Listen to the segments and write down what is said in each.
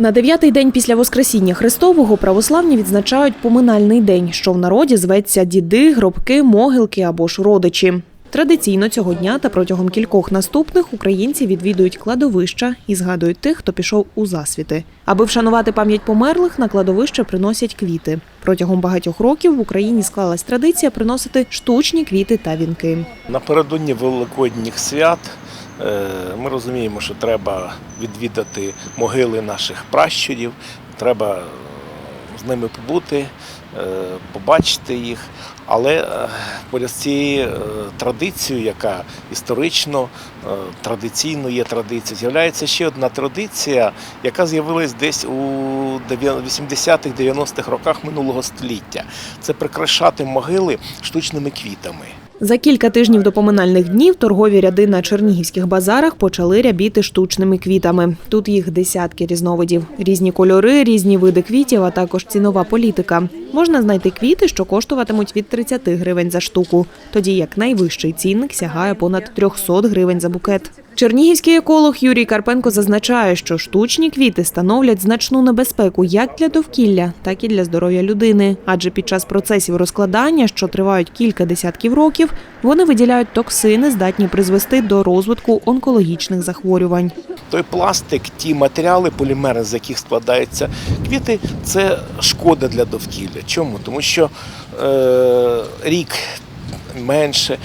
На дев'ятий день після Воскресіння Христового православні відзначають поминальний день, що в народі зветься діди, гробки, могилки або ж родичі. Традиційно цього дня та протягом кількох наступних українці відвідують кладовища і згадують тих, хто пішов у засвіти. Аби вшанувати пам'ять померлих, на кладовище приносять квіти. Протягом багатьох років в Україні склалась традиція приносити штучні квіти та вінки. Напередодні Великодніх свят ми розуміємо, що треба відвідати могили наших пращурів, треба е, з ними побути, е, побачити їх. Але е, поряд з цією е, традицією, яка історично, е, традиційно є традицією, з'являється ще одна традиція, яка з'явилась десь у 80-х, 90-х роках минулого століття. Це прикрашати могили штучними квітами. За кілька тижнів до поминальних днів торгові ряди на чернігівських базарах почали рябіти штучними квітами. Тут їх десятки різновидів, різні кольори, різні види квітів, а також цінова політика. Можна знайти квіти, що коштуватимуть від 30 гривень за штуку, тоді як найвищий цінник сягає понад 300 гривень за букет. Чернігівський еколог Юрій Карпенко зазначає, що штучні квіти становлять значну небезпеку як для довкілля, так і для здоров'я людини. Адже під час процесів розкладання, що тривають кілька десятків років, вони виділяють токсини, здатні призвести до розвитку онкологічних захворювань. Той пластик, ті матеріали, полімери, з яких складаються квіти, це шкода для довкілля. Чому? Тому що е, рік менше.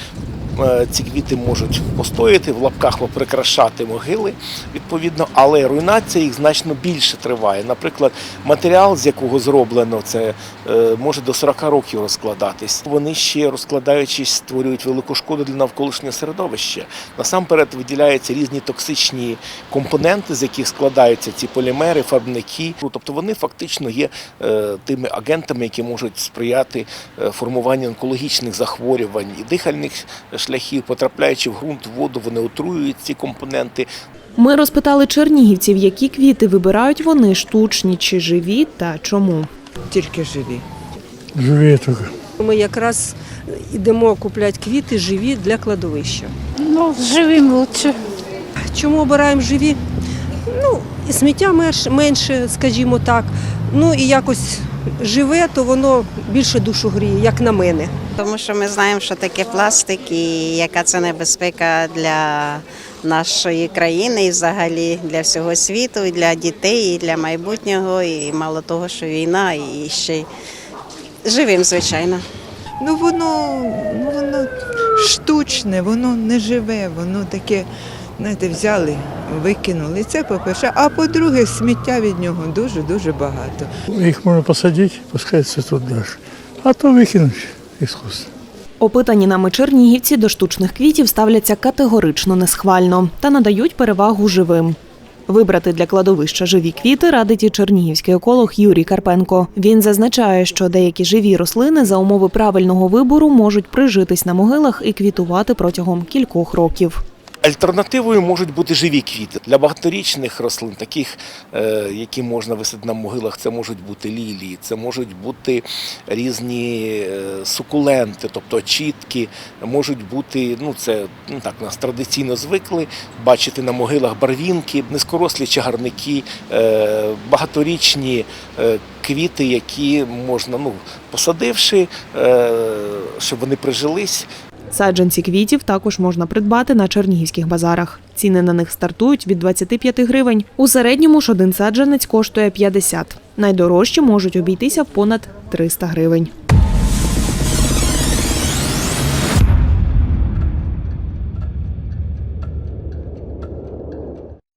Е, Ці квіти можуть постояти в лапках прикрашати могили, відповідно, але руйнація їх значно більше триває. Наприклад, матеріал, з якого зроблено це, е, може до 40 років розкладатись. Вони ще розкладаючись, створюють велику шкоду для навколишнього середовища. Насамперед виділяються різні токсичні компоненти, з яких складаються ці полімери, фарбники. Тобто вони фактично є е, тими агентами, які можуть сприяти формуванню онкологічних захворювань і дихальних шляхів, потрапляючи в ґрунт, в воду, вони отруюють ці компоненти. Ми розпитали чернігівців, які квіти вибирають вони штучні чи живі, та чому. Тільки живі. Живі тільки. Ми якраз йдемо купляти квіти живі для кладовища. Ну, живим лучше. Чому обираємо живі? Ну, і сміття менш- менше, скажімо так. Ну і якось живе, то воно більше душу гріє, як на мене. Тому що ми знаємо, що таке пластик і яка це небезпека для нашої країни і взагалі для всього світу, і для дітей, і для майбутнього. І мало того, що війна, і ще й живим, звичайно. Ну воно, ну воно штучне, воно не живе, воно таке, знаєте, взяли, викинули. Це по-перше. А по-друге, сміття від нього дуже-дуже багато. Їх можна посадити, пускай цвітуть далі. А то викинуть іскусство. Опитані нами чернігівці до штучних квітів ставляться категорично несхвально та надають перевагу живим. Вибрати для кладовища живі квіти радить і чернігівський еколог Юрій Карпенко. Він зазначає, що деякі живі рослини за умови правильного вибору можуть прижитись на могилах і квітувати протягом кількох років. Альтернативою можуть бути живі квіти для багаторічних рослин, таких, е, які можна висадити на могилах. Це можуть бути лілії, це можуть бути різні е, сукуленти, тобто чітки, можуть бути, ну це ну так нас традиційно звикли бачити на могилах барвінки, низькорослі чагарники, е, багаторічні квіти, які можна, ну посадивши, щоб вони прижились. Саджанці квітів також можна придбати на чернігівських базарах. Ціни на них стартують від 25 гривень. У середньому ж один саджанець коштує 50. Найдорожчі можуть обійтися в понад 300 гривень.